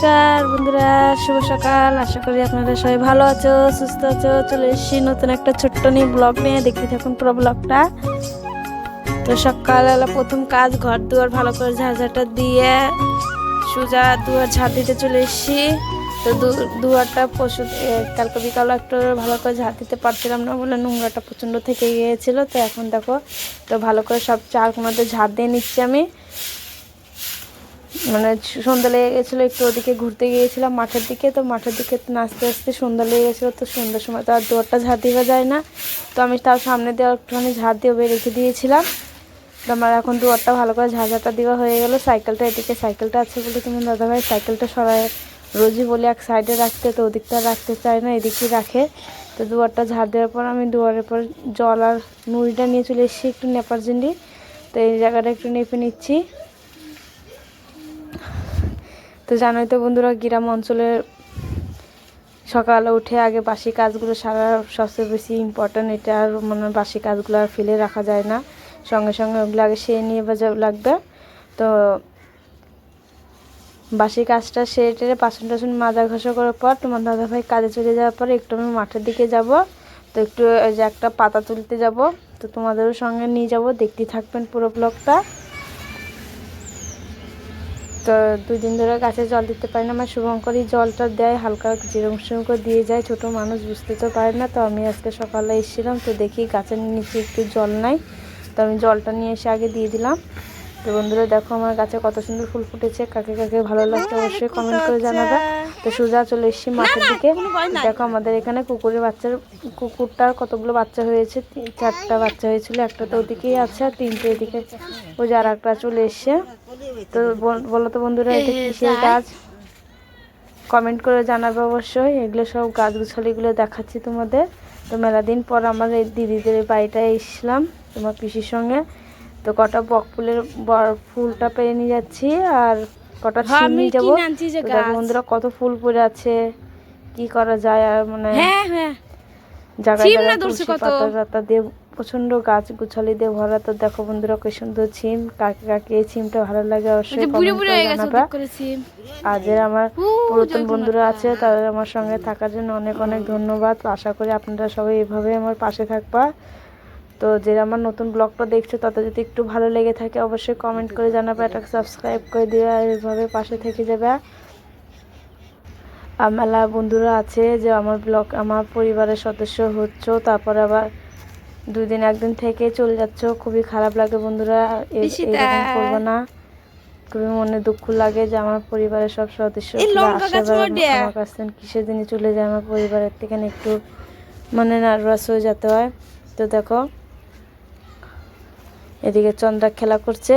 নমস্কার, বন্ধুরা, শুভ সকাল। আশা করি আপনারা সবাই ভালো আছো, সুস্থ আছো। চলে এসেছি নতুন একটা ছোট্ট নিয়ে ব্লগ নিয়ে। দেখতে থাকুন পুরো ব্লগটা তো সকালবেলা প্রথম কাজ, ঘর দুয়ার ভালো করে ঝাড়ঝাটা দিয়ে সুজা দুয়ার ঝাড় দিতে চলে এসেছি। তো দুয়ারটা পশু কালকে বিকালে একটু ভালো করে ঝাড় দিতে পারছিলাম না বলে নোংরাটা প্রচণ্ড থেকে গিয়েছিল। তো এখন দেখো, তো ভালো করে সব চার কোনাতে ঝাড় দিয়ে নিচ্ছি আমি। মানে সন্ধ্যা লেগে গেছিল, একটু ওদিকে ঘুরতে গিয়েছিলাম মাঠের দিকে, তো মাঠের দিকে নাচতে আসতে সন্ধ্যা লেগে গেছিল, তো সন্ধ্যার সময় তো আর দুয়ারটা ঝাড় দেওয়া যায় না। তো আমি তার সামনে দিয়ে একটুখানি ঝাড় দিয়ে রেখে দিয়েছিলাম। তো আমার এখন দুয়ারটা ভালো করে ঝাড়ঝাটা দেওয়া হয়ে গেল। সাইকেলটা এদিকে, সাইকেলটা আছে বলে তুমি দাদাভাই সাইকেলটা সরাই রোজই বলে এক সাইডে রাখতে, তো ওদিকটা রাখতে চায় না, এদিকেই রাখে। তো দুয়ারটা ঝাড় দেওয়ার পর আমি দুয়ারের পর জল আর নুড়িটা নিয়ে চলে এসেছি একটু নেপার জন্যি তো এই জায়গাটা একটু নেপে নিচ্ছি। তো জানোই তো বন্ধুরা, গ্রাম অঞ্চলের সকালে উঠে আগে বাসি কাজগুলো সারা সবচেয়ে বেশি ইম্পর্ট্যান্ট এটা আর মানে বাসি কাজগুলো আর ফেলে রাখা যায় না। সঙ্গে সঙ্গে ওগুলো আগে সে নিয়ে লাগবে। তো বাসি কাজটা সেরে টেরে বাসন টাসন মাজা ঘষা করার পর তোমার দাদাভাই কাজে চলে যাওয়ার পর একটু আমি মাঠের দিকে যাব। তো একটু ওই যে একটা পাতা তুলতে যাব। তো তোমাদেরও সঙ্গে নিয়ে যাব। দেখতে থাকবেন পুরো ব্লগটা তো দুই দিন ধরে গাছে জল দিতে পারি না। আমার শুভঙ্করই জলটা দেয়, হালকা যেরকম সেরকম করে দিয়ে যায়। ছোট মানুষ বুঝতে তো পারে না, তো আমি আজকে সকালে এসেছিলাম, তো দেখি গাছের নিচে একটু জল নাই। তো আমি জলটা নিয়ে এসে আগে দিয়ে দিলাম। তো বন্ধুরা দেখো আমার গাছে কত সুন্দর ফুল ফুটেছে। কাকে কাকে ভালো লাগছে অবশ্যই কমেন্ট করে জানাবে। তো সোজা চলে এসেছি মাঠের দিকে। দেখো আমাদের এখানে কুকুরের বাচ্চার কুকুরটার কতগুলো বাচ্চা হয়েছে? চারটা বাচ্চা হয়েছিল একটা তো ওদিকেই আছে আর তিনটে এদিকে। ওই যে আর একটা চলে এসছে। তো বল- বলো তো বন্ধুরা এটা কিসের গাছ? কমেন্ট করে জানাবে অবশ্যই। এগুলো সব গাছ গুছালিগুলো দেখাচ্ছি তোমাদের। তো মেলা দিন পর আমার এই দিদিদের বাড়িটায় এসেছিলাম তোমার পিসির সঙ্গে। তো কটা বক ফুলের ফুলটা পেরে নিয়ে যাচ্ছি আর কটা ছিম নিয়ে যাব বন্ধুরা কত ফুল পড়ে আছে কি করা যায় আর মানে হ্যাঁ হ্যাঁ। জায়গায়। পাতা দিয়ে প্রচণ্ড গাছ গুছালি দিয়ে ভরা। তো দেখো বন্ধুরা কি সুন্দর ছিম কাকে কাকে এই ছিমটা ভালো লাগে অবশ্যই হয়ে জানাবা। আর যারা আমার পুরাতন বন্ধুরা আছে তাদের আমার সঙ্গে থাকার জন্য অনেক অনেক ধন্যবাদ। আশা করি আপনারা সবাই এভাবে আমার পাশে থাকবা। তো যারা আমার নতুন ব্লগটা দেখছ তাতে যদি একটু ভালো লেগে থাকে অবশ্যই কমেন্ট করে জানাবে এটা সাবস্ক্রাইব করে দিবে আর এভাবে পাশে থেকে যাবে। আর মেলা বন্ধুরা আছে যে আমার ব্লগ আমার পরিবারের সদস্য হচ্ছ তারপরে আবার দুই দিন একদিন থেকে চলে যাচ্ছ। খুবই খারাপ লাগে বন্ধুরা এরকম করব না। খুবই মনে দুঃখ লাগে যে আমার পরিবারের সব সদস্য আমার কাছ কিসের দিনে চলে যায়? আমার পরিবারের থেকে একটু মানে নার্ভাস হয়ে যেতে হয়। তো দেখো এদিকে চন্দ্রা খেলা করছে।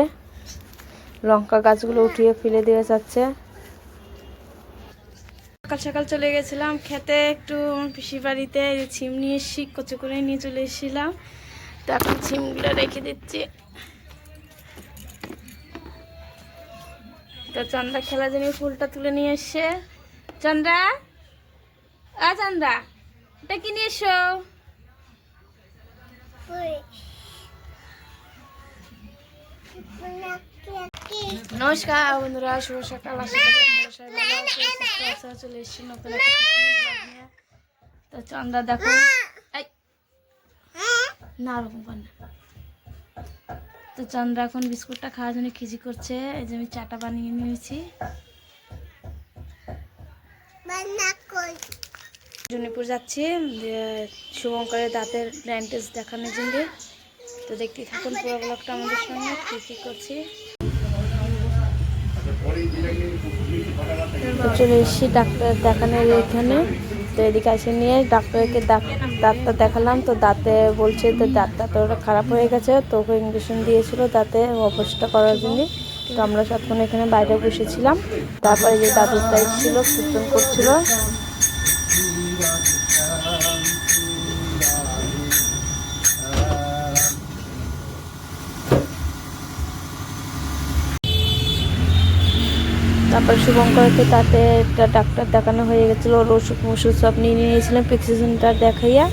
লঙ্কা গাছগুলো উঠিয়ে ফেলে দিয়ে যাচ্ছে। সকাল সকাল চলে গেছিলাম খেতে একটু পিসি বাড়িতে ছিম নিয়ে এসেছি কচু করে নিয়ে চলে এসেছিলাম। তো এখন ছিমগুলো রেখে দিচ্ছি। তো চন্দ্রা খেলার জন্য ফুলটা তুলে নিয়ে এসছে। চন্দ্রা আ চন্দ্রা এটা কি নিয়ে এসো? নমস্কার, বন্ধুরা, শুভ সকাল। আশা চলে এসেছি নতুন তো চন্দ্রা দেখো। না, ওরকম না। তো চন্দ্রা এখন বিস্কুটটা খাওয়ার জন্য খিজি করছে, এই যে আমি চাটা বানিয়ে নিয়েছি। জুনিপুর যাচ্ছি শুভঙ্করের দাঁতের ব্যান্ডেজ দেখানোর জন্য। তো দেখতে থাকুন, পুরো ব্লগটা আমাদের সঙ্গে। কী কী করছি? চলে এসেছি ডাক্তার দেখানোর এখানে। তো এদিকে এসে নিয়ে ডাক্তারকে দাঁত- দাঁতটা দেখালাম। তো দাঁতে বলছে তো দাঁতটা তো খারাপ হয়ে গেছে। তো ওকে ইঞ্জেকশন দিয়েছিল দাঁতে অপারেশনটা করার জন্য। তো আমরা সবক্ষণ এখানে বাইরে বসেছিলাম। তারপরে যে দাদুর দায়িত্ব ছিল কীর্তন করছিল। তারপর শুভঙ্করকে তাতে একটা ডাক্তার দেখানো হয়ে গেছিল, ওর ওষুধ ওষুধ সব নিয়ে নিয়েছিলাম প্রেসক্রিপশনটা দেখাইয়া।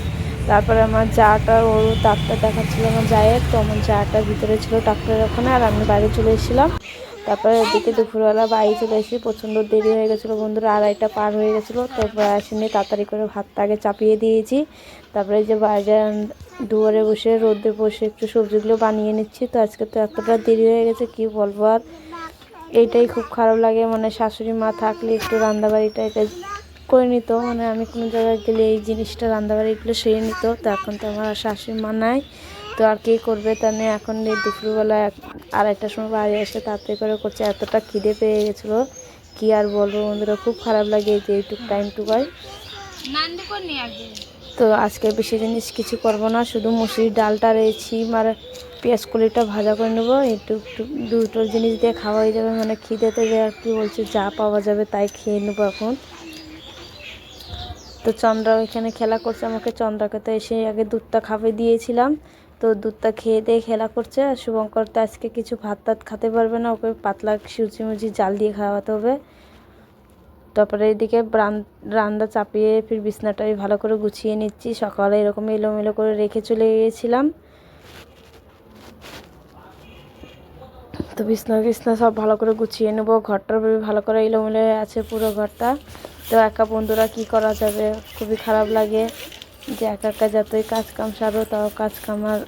তারপরে আমার যাটা ওর ডাক্তার দেখাচ্ছিল আমার জায়ের, তো আমার যাটা ভিতরে ছিল ডাক্তারের ওখানে, আর আমি বাইরে চলে এসেছিলাম। তারপরে এদিকে দুপুরবেলা বাড়ি চলে এসেছি প্রচণ্ড দেরি হয়ে গেছিল বন্ধুরা, আড়াইটা পার হয়ে গেছিল তারপরে আসেনি, তাড়াতাড়ি করে ভাতটা আগে চাপিয়ে দিয়েছি। তারপরে যে বাইরে দুয়ারে বসে, রোদে বসে একটু সবজিগুলো বানিয়ে নিচ্ছি, তো আজকে তো এতটা দেরি হয়ে গেছে, কি বলব আর? এইটাই খুব খারাপ লাগে মানে শাশুড়ি মা থাকলে একটু রান্নাবাড়িটা এটা করে নিত মানে আমি কোনো জায়গায় গেলে এই জিনিসটা রান্নাবাড়িগুলো সেরে নিত, তো এখন তো আমার আর শাশুড়ি মা নাই, তো আর কে করবে তা নিয়ে এখন এই দুপুরবেলা এক- একটা সময় বাড়ি এসে তাড়াতাড়ি করে করছে, এতটা খিদে পেয়ে গেছিল, কি আর বলব বন্ধুরা, খুব খারাপ লাগে যে এইটুক টাইম টুকায় তো আজকে বেশি জিনিস কিছু করব না, শুধু মুসুরির ডালটা রয়েছি আর পেঁয়াজ কলিটা ভাজা করে নেব। একটু একটু, দুটো জিনিস দিয়ে খাওয়া হয়ে যাবে মানে খিদেতে যে আর কি বলছে, যা পাওয়া যাবে তাই খেয়ে নেব এখন। তো চন্দ্রা ওইখানে খেলা করছে, আমাকে চন্দ্রাকে তো এসে আগে দুধটা খাবে দিয়েছিলাম। তো দুধটা খেয়ে দিয়ে খেলা করছে, আর শুভঙ্কর তো আজকে কিছু ভাত টাত খেতে পারবে না, ওকে পাতলা সুচি মুচি জাল দিয়ে খাওয়াতে হবে। তারপরে এদিকে রান্না চাপিয়ে ফির বিছনাটাই ভালো করে গুছিয়ে নিচ্ছি। সকালে এরকম এলোমেলো করে রেখে চলে গিয়েছিলাম। তো বিছনা বিছনা সব ভালো করে গুছিয়ে নেব। ঘরটা ভালো করে এলোমেলো আছে পুরো ঘরটা। তো একা বন্ধুরা কি করা যাবে? খুবই খারাপ লাগে যে একা একা যতই কাজ কাম সারো, তাও কাজ কাম আর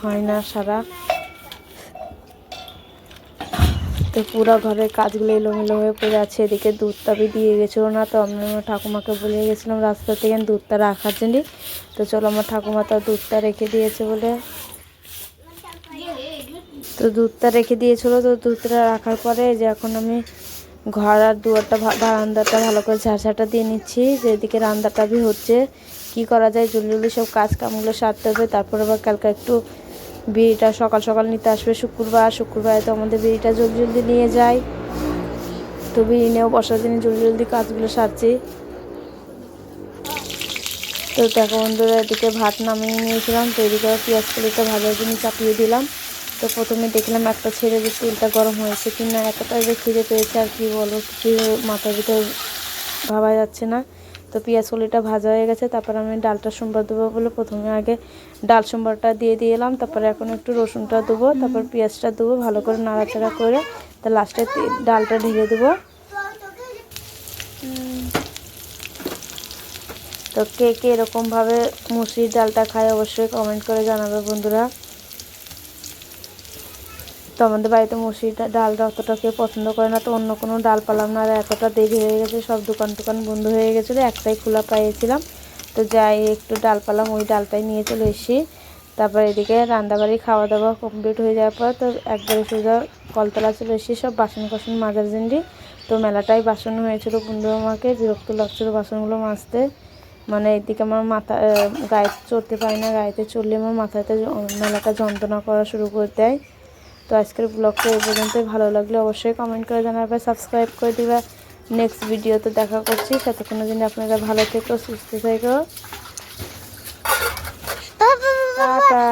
হয় না সারা। তো পুরো ঘরের কাজগুলো এলোমেলো হয়ে পড়ে আছে। এদিকে দুধটা বি দিয়ে গেছিল না, তো আমি আমার ঠাকুমাকে বলে গেছিলাম রাস্তা থেকে দুধটা রাখার জন্য। তো চলো আমার ঠাকুমা তো দুধটা রেখে দিয়েছে বলে। তো দুধটা রেখে দিয়েছিলো, তো দুধটা রাখার পরে যে এখন আমি ঘর আর দুয়ারটা ভা- বারান্দাটা ভালো করে ঝাড়ঝাটা দিয়ে নিচ্ছি। যেদিকে রান্নাটা বি হচ্ছে, কি করা যায় জলদি জলদি সব কাজ কামগুলো সারতে হবে, তারপরে আবার কালকে একটু বিড়িটা সকাল সকাল নিতে আসবে, শুক্রবার। শুক্রবারে তো আমাদের বিড়িটা জলদি জলদি নিয়ে যায়। তো বিড়ি নিয়েও বসার দিনে জলদি জলদি কাজগুলো সারছি। তো দেখো বন্ধুরা, এদিকে ভাত নামিয়ে নিয়েছিলাম। তো এদিকে পেঁয়াজ কলিটা ভাজার জন্য চাপিয়ে দিলাম। তো প্রথমে দেখলাম একটা ছেড়ে যে তেলটা গরম হয়েছে কি না এতটা যে খিদে পেয়েছে আর কি বলব কিছু মাথার ভিতর ভাবা যাচ্ছে না। তো পেঁয়াজ কলিটা ভাজা হয়ে গেছে, তারপর আমি ডালটা সোমবার দেবো বলে প্রথমে আগে ডাল সোমবারটা দিয়ে দিয়ে এলাম তারপরে এখন একটু রসুনটা দেবো, তারপর পেঁয়াজটা দেবো ভালো করে নাড়াচাড়া করে, তা লাস্টে ডালটা ঢেলে দেবো। তো কে কে এরকমভাবে মুসুরির ডালটা খায় অবশ্যই কমেন্ট করে জানাবে বন্ধুরা। তো আমাদের বাড়িতে মুসুরিটা ডালটা অতটা কেউ পছন্দ করে না, তো অন্য কোনো ডাল পেলাম না। আর এতটা দেরি হয়ে গেছে, সব দোকান টোকান বন্ধ হয়ে গেছিল, একটাই খোলা পাইয়েছিলাম। তো যাই, একটু ডাল পেলাম, ওই ডালটাই নিয়ে চলে এসেছি। তারপর এদিকে রান্নাবাড়ি খাওয়া দাওয়া কমপ্লিট হয়ে যাওয়ার পর তো একবারে সোজা কলতলা চলে এসেছি, সব বাসন কোসন মাজার জন্য তো মেলাটাই বাসন হয়েছিল বন্ধু আমাকে বিরক্ত লাগছিল বাসনগুলো মাজতে। মানে এদিকে আমার মাথা গায়ে চড়তে পারি না, গায়েতে চড়লে আমার মাথাতে মেলাটা যন্ত্রণা করা শুরু করে দেয়। তো আজকের ব্লগটা এই পর্যন্তই। ভালো লাগলে অবশ্যই কমেন্ট করে জানাবে সাবস্ক্রাইব করে দিবা। নেক্সট ভিডিওতে দেখা করছি। ততক্ষণ দিন আপনারা ভালো থেকো, সুস্থ থেকো। টাটা।